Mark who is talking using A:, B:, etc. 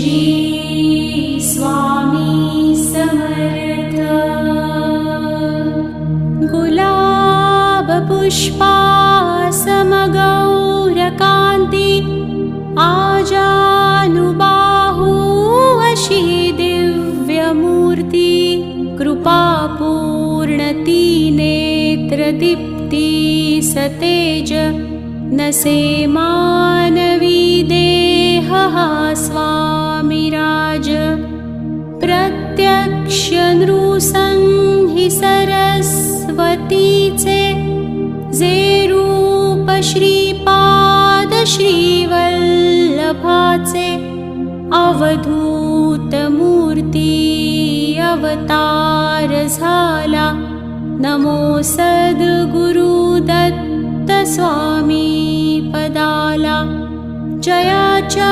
A: श्री स्वामी समर्थ। गुलाबपुष्पा समगौरकान्ति आजानुबाहु अशी दिव्यमूर्ति नेत्रदीप्ति सतेज न सेमानवी प्रत्यक्ष नृसंहि सरस्वतीचे जे रूप श्रीपाद श्रीवल्लभाचे अवधूतमूर्ती अवतार नमो सद्गुरुदत्त स्वामी पदाला जयाचा